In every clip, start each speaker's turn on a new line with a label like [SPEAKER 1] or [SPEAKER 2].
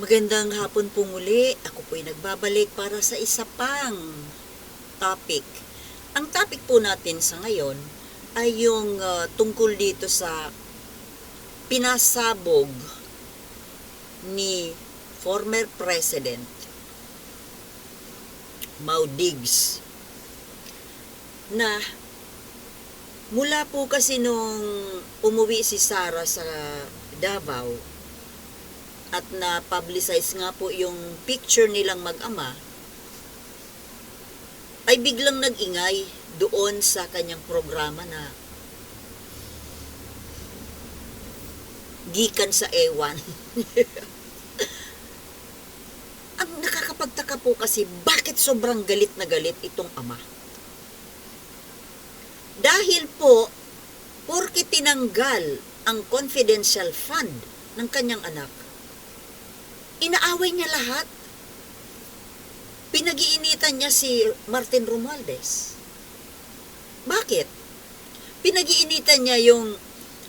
[SPEAKER 1] Magandang hapon po muli. Ako po'y nagbabalik para sa isa pang topic. Ang topic po natin sa ngayon ay yung ah, tungkol dito sa pinasabog ni former President Mau Diggs na mula po kasi nung umuwi si Sara sa Davao at na-publicize nga po yung picture nilang mag-ama, ay biglang nag-ingay doon sa kanyang programa na gikan sa ewan. Ang nakakapagtaka po kasi, bakit sobrang galit na galit itong ama? Dahil po, porke tinanggal ang confidential fund ng kanyang anak, inaaway niya lahat. Pinag-iinitan niya si Martin Romualdez. Bakit? Pinag-iinitan niya yung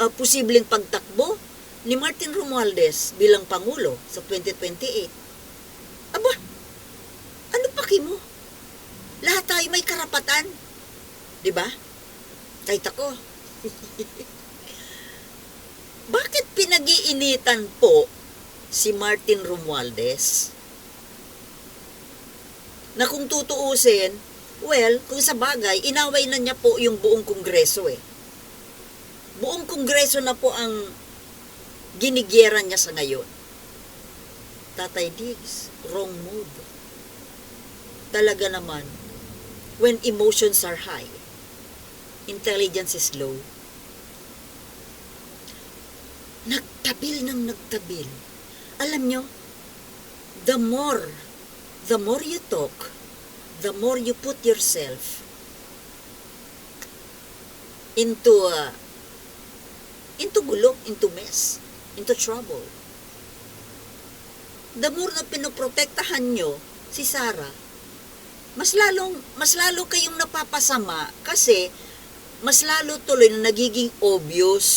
[SPEAKER 1] uh, posibleng pagtakbo ni Martin Romualdez bilang Pangulo sa 2028. Aba, ano paki mo? Lahat tayo may karapatan. Di ba? Kahit ako. Bakit pinag-iinitan po si Martin Romualdez? Na kung tutuusin, well, kung sa bagay, inaway na niya po yung buong kongreso eh. Buong kongreso na po ang ginigyera niya sa ngayon. Tatay Diggs, wrong move. Talaga naman, when emotions are high, intelligence is low. Nagtabil ng nagtabil. Alam nyo, the more, the more you talk, the more you put yourself into uh, into gulo, into mess, into trouble. The more na pinoprotektahan nyo si Sarah, mas lalong mas lalo kayong napapasama kasi mas lalo tuloy na nagiging obvious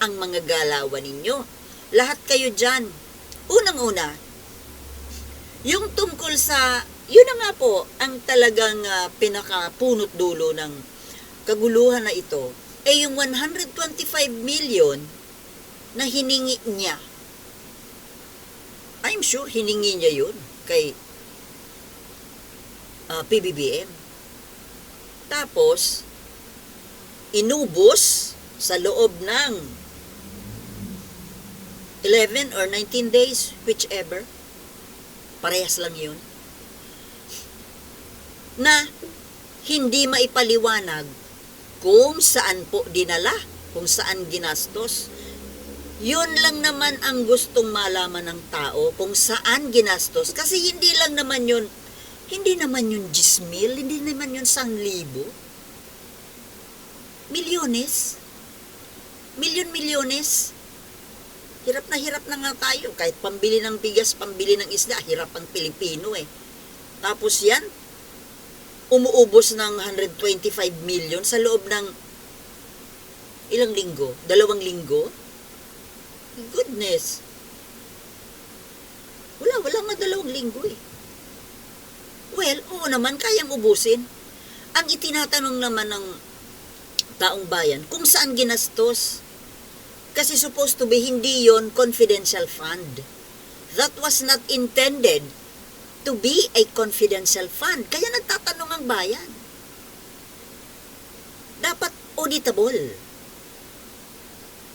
[SPEAKER 1] ang mga galawan ninyo. Lahat kayo dyan. Unang-una, yung tungkol sa, yun na nga po, ang talagang ah, pinakapunot dulo ng kaguluhan na ito, ay yung 125 million na hiningi niya. I'm sure hiningi niya yun kay ah, PBBM. Tapos, inubos sa loob ng 11 or 19 days, whichever. Parehas lang yun. Na hindi maipaliwanag kung saan po dinala, kung saan ginastos. Yun lang naman ang gustong malaman ng tao kung saan ginastos. Kasi hindi lang naman yun, hindi naman yun 10 mil, hindi naman yun 1,000. Milyones. Milyon-milyones. Hirap na hirap na nga tayo. Kahit pambili ng bigas, pambili ng isda, hirap ang Pilipino eh. Tapos yan, umuubos ng 125 million sa loob ng ilang linggo? Dalawang linggo? Goodness. Wala, wala nga dalawang linggo eh. Well, oo naman, kayang ubusin. Ang itinatanong naman ng taong bayan, kung saan ginastos. Kasi supposed to be hindi yon confidential fund. That was not intended to be a confidential fund. Kaya nagtatanong ang bayan. Dapat auditable.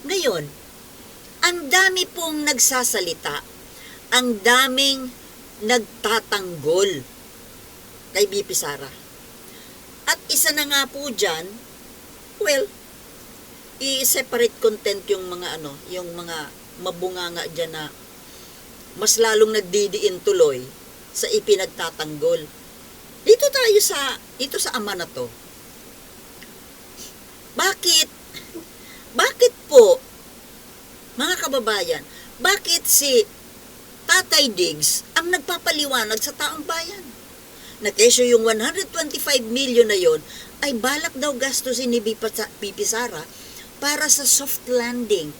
[SPEAKER 1] Ngayon, ang dami pong nagsasalita, ang daming nagtatanggol kay BP Sara. At isa na nga po dyan, well, i-separate content yung mga ano, yung mga mabunganga dyan na mas lalong nagdidiin tuloy sa ipinagtatanggol. Dito tayo sa, dito sa ama na to. Bakit? Bakit po, mga kababayan, bakit si Tatay Diggs ang nagpapaliwanag sa taong bayan? Na kesyo yung 125 million na yon ay balak daw gastusin ni Bipi Sara para sa soft landing,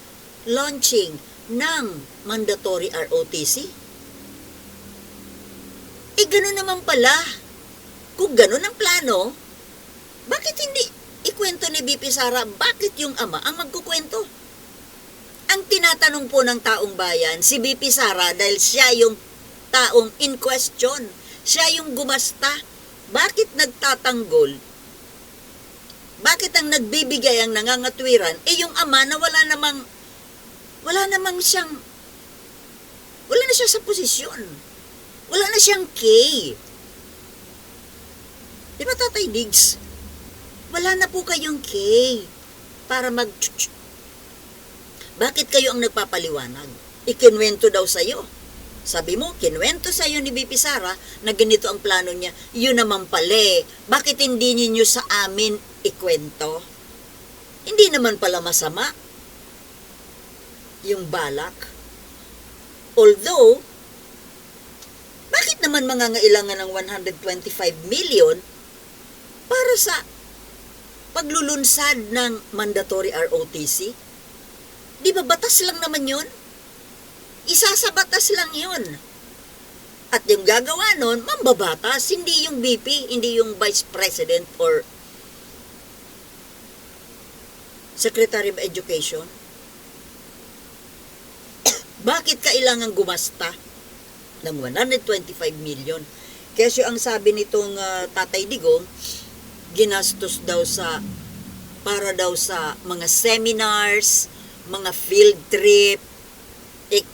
[SPEAKER 1] launching ng mandatory ROTC. ganun naman pala. Kung ganun ang plano, bakit hindi ikwento ni BP Sara bakit yung ama ang magkukwento? Ang tinatanong po ng taong bayan, si BP Sara dahil siya yung taong in question. Siya yung gumasta. Bakit nagtatanggol? Bakit ang nagbibigay ang nangangatwiran? Eh yung ama na wala namang wala namang siyang wala na siya sa posisyon. Wala na siyang K. Di ba, Tatay Diggs? Wala na po kayong K para mag... Bakit kayo ang nagpapaliwanag? Ikinwento daw sa'yo. Sabi mo, kinwento sa'yo ni BP Sara na ganito ang plano niya. Yun naman pala eh. Bakit hindi ninyo sa amin ikwento? Hindi naman pala masama yung balak. Although, bakit naman mangangailangan ng 125 million para sa paglulunsad ng mandatory ROTC? Di ba batas lang naman yun? Isa sa batas lang yun. At yung gagawa nun, mambabatas, hindi yung BP, hindi yung Vice President or Secretary of Education. Bakit kailangan gumasta ng 125 million? Kasi ang sabi nitong ah, Tatay Digong, ginastos daw sa para daw sa mga seminars, mga field trip, ek,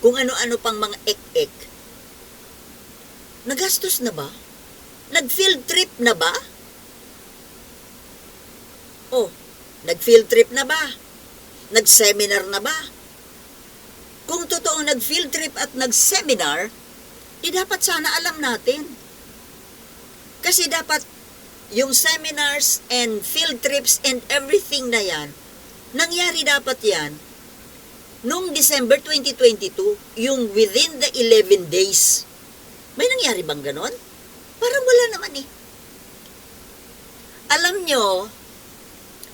[SPEAKER 1] kung ano-ano pang mga ek-ek. Nagastos na ba? Nag-field trip na ba? Oh, nag-field trip na ba? Nag-seminar na ba? Kung totoong nag-field trip at nag-seminar, di dapat sana alam natin. Kasi dapat yung seminars and field trips and everything na yan, nangyari dapat yan noong December 2022, yung within the 11 days. May nangyari bang ganon? Parang wala naman eh. Alam nyo,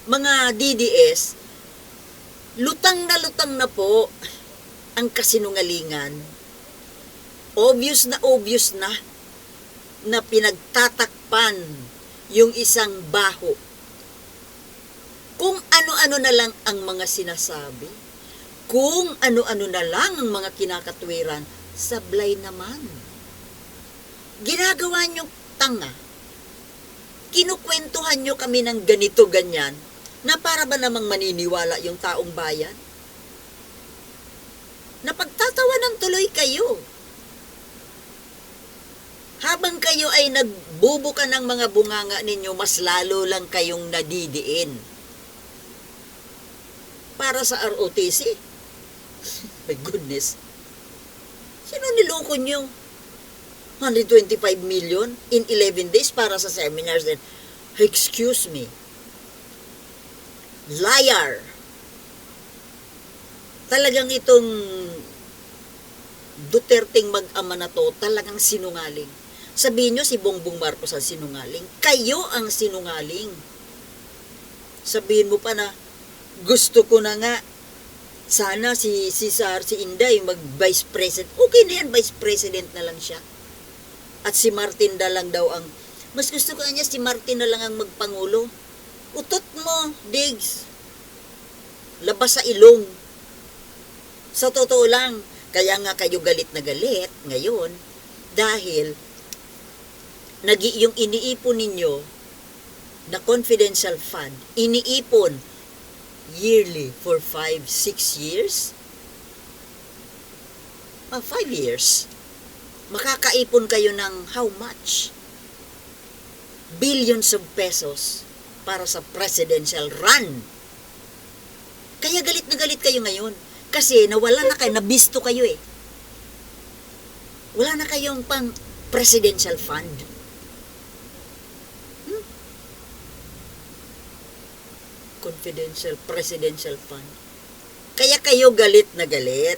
[SPEAKER 1] mga DDS, lutang na lutang na po ang kasinungalingan. Obvious na obvious na na pinagtatakpan yung isang baho. Kung ano-ano na lang ang mga sinasabi, kung ano-ano na lang ang mga kinakatwiran, sablay naman. Ginagawa nyo tanga. Kinukwentuhan nyo kami ng ganito ganyan na para ba namang maniniwala yung taong bayan? Napagtatawanan tuloy kayo. Habang kayo ay nagbubuka ng mga bunganga ninyo, mas lalo lang kayong nadidiin. Para sa ROTC. My goodness. Sino niloko nyo? 125 million in 11 days para sa seminars. And, excuse me. Liar. Talagang itong Duterteng mag-ama na to talagang sinungaling. Sabihin nyo si Bongbong Marcos ang sinungaling. Kayo ang sinungaling. Sabihin mo pa na, gusto ko na nga, sana si, si Sar, si Inday, mag-vice president. Okay na yan, vice president na lang siya. At si Martin na lang daw ang, mas gusto ko niya si Martin na lang ang magpangulo. Utot mo, Diggs. Labas sa ilong. Sa totoo lang, kaya nga kayo galit na galit ngayon dahil nagi yung iniipon ninyo na confidential fund, iniipon yearly for 5, 6 years? Ah, 5 years. Makakaipon kayo ng how much? Billions of pesos para sa presidential run. Kaya galit na galit kayo ngayon. Kasi nawala na kayo, nabisto kayo eh. Wala na kayong pang presidential fund. Hmm? Confidential presidential fund. Kaya kayo galit na galit.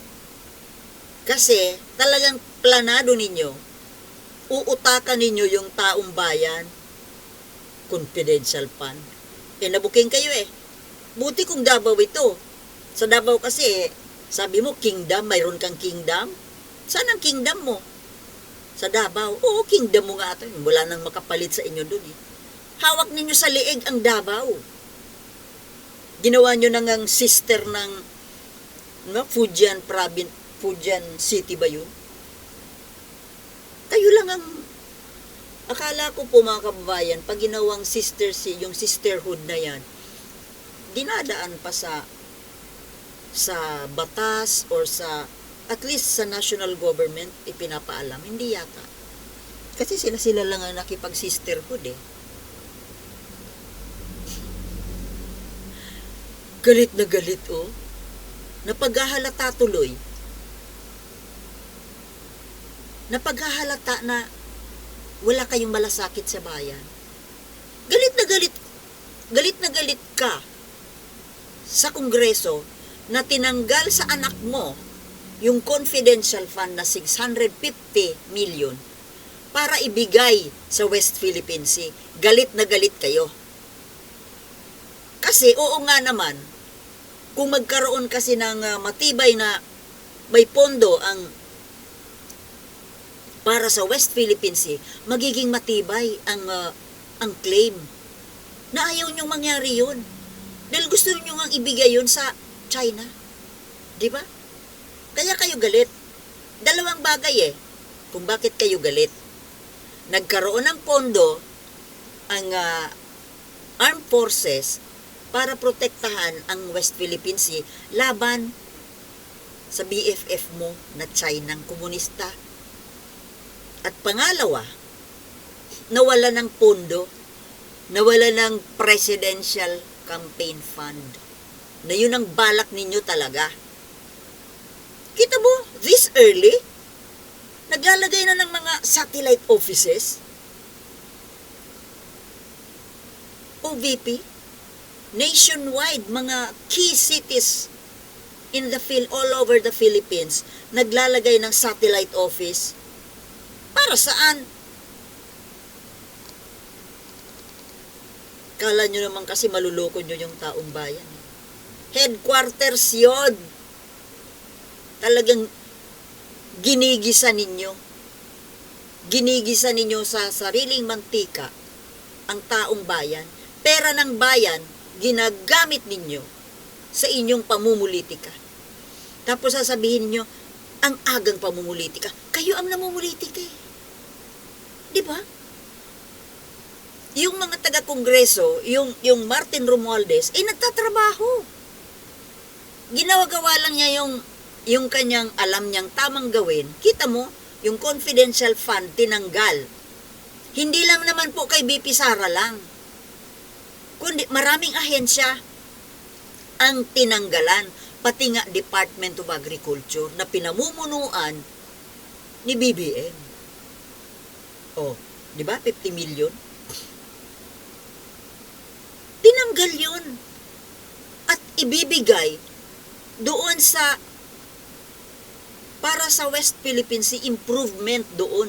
[SPEAKER 1] Kasi talagang planado ninyo, uutakan ninyo yung taong bayan, confidential fund. Eh, nabuking kayo eh. Buti kung Davao ito. Sa Davao kasi, sabi mo, kingdom, mayroon kang kingdom. Saan ang kingdom mo? Sa Davao. Oo, kingdom mo nga ito. Wala nang makapalit sa inyo dun eh. Hawak ninyo sa liig ang Davao. Ginawa nyo nang ang sister ng no, Fujian province, Fujian City ba yun? Kayo lang ang Akala ko po mga kababayan, pag ginawang sister si yung sisterhood na yan, dinadaan pa sa sa batas or sa at least sa national government ipinapaalam. Hindi yata. Kasi sila sila lang ang nakipag sisterhood eh. Galit na galit oh. Napaghahalata tuloy. Napaghahalata na wala kayong malasakit sa bayan. Galit na galit, galit na galit ka sa Kongreso na tinanggal sa anak mo yung confidential fund na 650 million para ibigay sa West Philippine Sea. Galit na galit kayo. Kasi oo nga naman, kung magkaroon kasi ng uh, matibay na may pondo ang para sa West Philippine Sea, magiging matibay ang uh, ang claim. Na ayaw niyong mangyari yun. Dahil gusto niyo nga ibigay yun sa China. Di ba? Kaya kayo galit. Dalawang bagay eh. Kung bakit kayo galit. Nagkaroon ng pondo ang uh, armed forces para protektahan ang West Philippine Sea laban sa BFF mo na Chinang komunista. At pangalawa, nawala ng pondo, nawala ng presidential campaign fund. Na yun ang balak ninyo talaga. Kita mo, this early, naglalagay na ng mga satellite offices, OVP, nationwide, mga key cities in the Phil all over the Philippines, naglalagay ng satellite office. Para saan? Kala nyo naman kasi maluloko nyo yung taong bayan. Headquarters yon. Talagang ginigisa ninyo. Ginigisa ninyo sa sariling mantika ang taong bayan. Pera ng bayan, ginagamit ninyo sa inyong pamumulitika. Tapos sasabihin nyo, ang agang pamumulitika. Kayo ang namumulitika eh. Di ba? Yung mga taga-kongreso, yung, yung Martin Romualdez, eh nagtatrabaho. Ginawagawa lang niya yung, yung kanyang alam niyang tamang gawin. Kita mo, yung confidential fund tinanggal. Hindi lang naman po kay BP Sara lang kundi maraming ahensya ang tinanggalan, pati nga Department of Agriculture na pinamumunuan ni BBM. Oh, di ba? 50 million. Tinanggal yon at ibibigay doon sa para sa West Philippine Sea improvement doon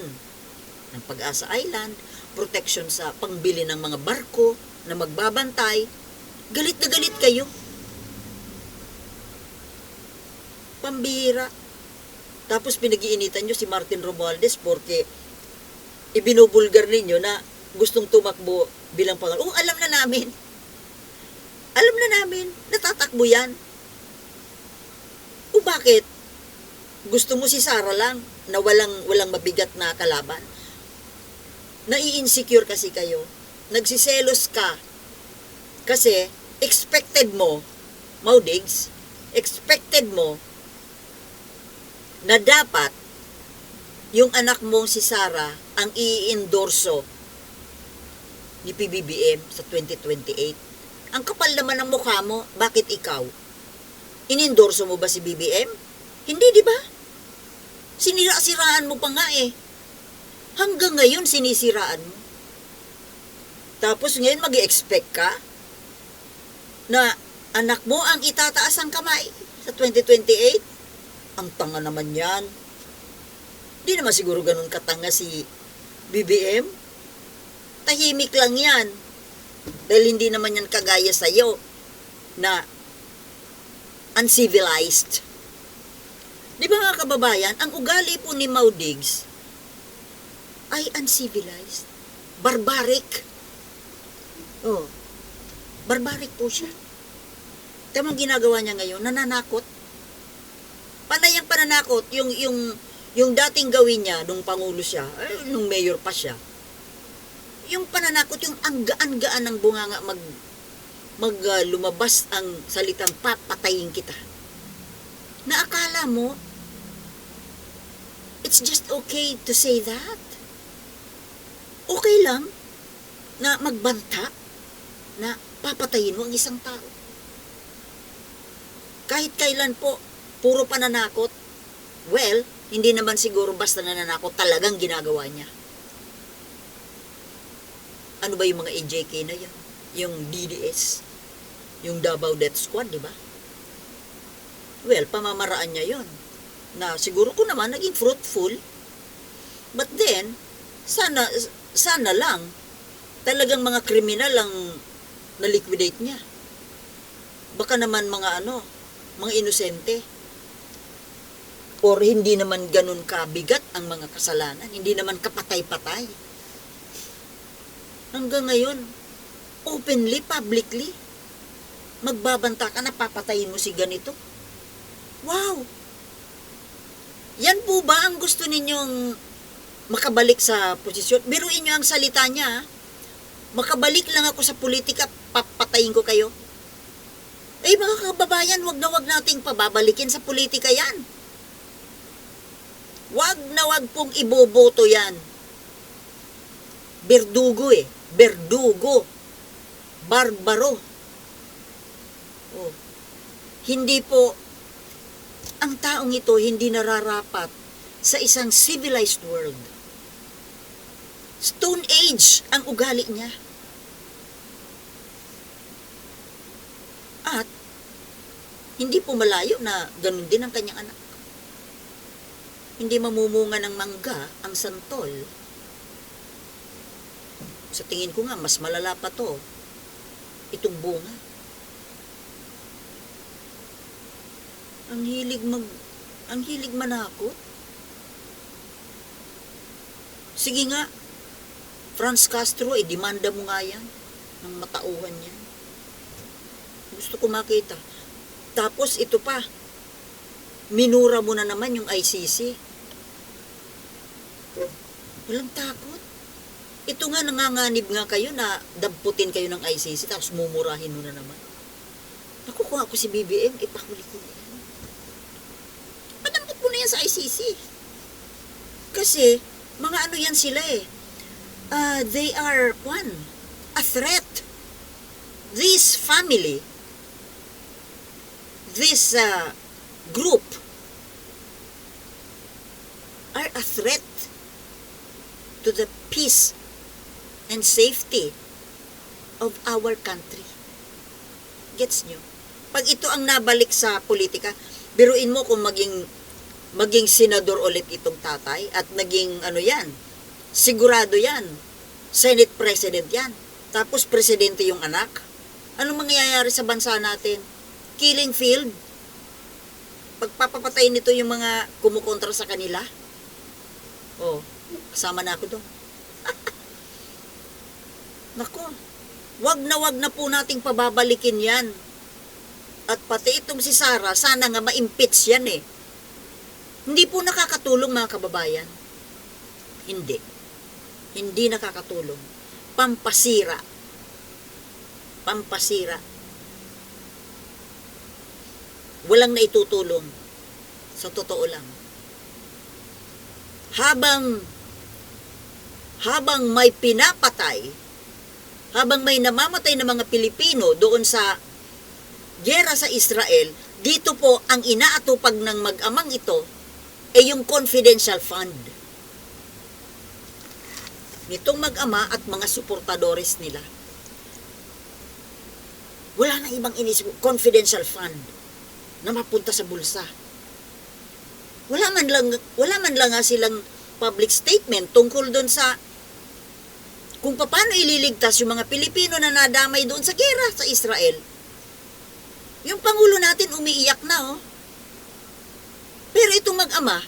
[SPEAKER 1] ng Pag-asa Island, protection sa pangbili ng mga barko, na magbabantay, galit na galit kayo. Pambira. Tapos pinag-iinitan nyo si Martin Romualdez porque ibinubulgar ninyo na gustong tumakbo bilang pangal. Oh, alam na namin. Alam na namin, natatakbo yan. O bakit? Gusto mo si Sara lang na walang, walang mabigat na kalaban? Nai-insecure kasi kayo nagsiselos ka kasi expected mo, Maudigs, expected mo na dapat yung anak mong si Sara ang i-endorso ni PBBM sa 2028. Ang kapal naman ng mukha mo, bakit ikaw? Inendorso mo ba si BBM? Hindi, di ba? Sinira-siraan mo pa nga eh. Hanggang ngayon sinisiraan mo. Tapos ngayon mag expect ka na anak mo ang itataas ang kamay sa 2028? Ang tanga naman yan. Di naman siguro ganun katanga si BBM. Tahimik lang yan. Dahil hindi naman yan kagaya sa'yo na uncivilized. Di ba mga kababayan, ang ugali po ni Maudigs, ay uncivilized. Barbaric. Oh. Barbaric po siya. Tamang ginagawa niya ngayon, nananakot. Panay ang pananakot, yung, yung, yung dating gawin niya nung pangulo siya, eh, nung mayor pa siya, yung pananakot, yung ang gaan-gaan ng bunganga mag, mag ah, lumabas ang salitang papatayin kita. Na akala mo, it's just okay to say that. Okay lang na magbanta na papatayin mo ang isang tao. Kahit kailan po, puro pananakot, well, hindi naman siguro basta nananakot, talagang ginagawa niya. Ano ba yung mga AJK na yan? Yung DDS? Yung Davao Death Squad, di ba? Well, pamamaraan niya yon na siguro ko naman naging fruitful. But then, sana, sana lang, talagang mga kriminal ang na-liquidate niya. Baka naman mga ano, mga inosente. Or hindi naman ganun kabigat ang mga kasalanan. Hindi naman kapatay-patay. Hanggang ngayon, openly, publicly, magbabanta ka na papatayin mo si ganito. Wow! Yan po ba ang gusto ninyong makabalik sa posisyon? Biruin nyo ang salita niya. Makabalik lang ako sa politika, papatayin ko kayo. Eh mga kababayan, wag na wag nating pababalikin sa politika yan. Wag na wag pong iboboto yan. Berdugo eh. Berdugo. Barbaro. Oh. Hindi po, ang taong ito hindi nararapat sa isang civilized world. Stone Age ang ugali niya. At hindi po malayo na ganun din ang kanyang anak. Hindi mamumunga ng mangga ang santol. Sa tingin ko nga, mas malala pa to. Itong bunga. Ang hilig mag... Ang hilig manakot. Sige nga, Franz Castro, eh, demanda mo nga yan ng matauhan niya. Gusto ko makita. Tapos ito pa, minura mo na naman yung ICC. Walang takot. Ito nga, nanganganib nga kayo na damputin kayo ng ICC tapos mumurahin mo na naman. Naku, kung ako si BBM, ipahuli ko na yan. Padampot mo na yan sa ICC. Kasi, mga ano yan sila eh. Uh, they are, one, a threat. This family, this uh, group, are a threat to the peace and safety of our country. Gets nyo? Pag ito ang nabalik sa politika, biruin mo kung maging maging senador ulit itong tatay at naging ano yan, sigurado yan. Senate President yan. Tapos presidente yung anak. Anong mangyayari sa bansa natin? Killing field? Pagpapapatay nito yung mga kumukontra sa kanila? Oh, kasama na ako doon. Nako, wag na wag na po nating pababalikin yan. At pati itong si Sara, sana nga ma-impeach yan eh. Hindi po nakakatulong mga kababayan. Hindi. Hindi nakakatulong. Pampasira. Pampasira. Walang naitutulong. Sa totoo lang. Habang habang may pinapatay, habang may namamatay na mga Pilipino doon sa gera sa Israel, dito po ang inaatupag ng mag-amang ito ay yung confidential fund nitong mag-ama at mga suportadores nila. Wala nang ibang inisip, confidential fund na mapunta sa bulsa. Wala man lang wala man lang nga silang public statement tungkol doon sa kung paano ililigtas yung mga Pilipino na nadamay doon sa gera sa Israel. Yung Pangulo natin umiiyak na, oh. Pero itong mag-ama,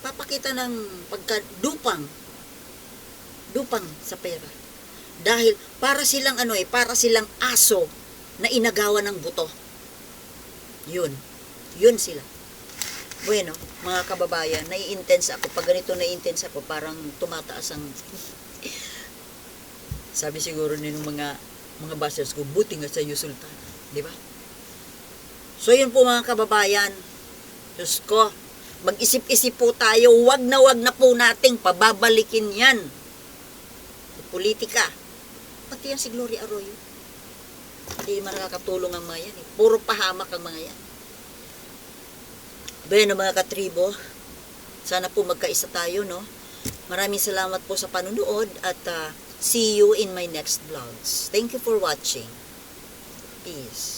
[SPEAKER 1] papakita ng pagkadupang dupang sa pera. Dahil para silang ano eh, para silang aso na inagawan ng buto. Yun. Yun sila. Bueno, mga kababayan, nai-intense ako. Pag ganito nai-intense ako, parang tumataas ang... Sabi siguro nung mga mga bashers ko, buti nga sa Sultan. Di ba? So, yun po mga kababayan. Diyos ko, mag-isip-isip po tayo. Wag na wag na po nating pababalikin yan. Politika. Pati yan si Gloria Arroyo. Hindi makakatulong ang mga yan. Eh. Puro pahamak ang mga yan. Bueno mga katribo, sana po magkaisa tayo, no? Maraming salamat po sa panunood at ah, see you in my next vlogs. Thank you for watching. Peace.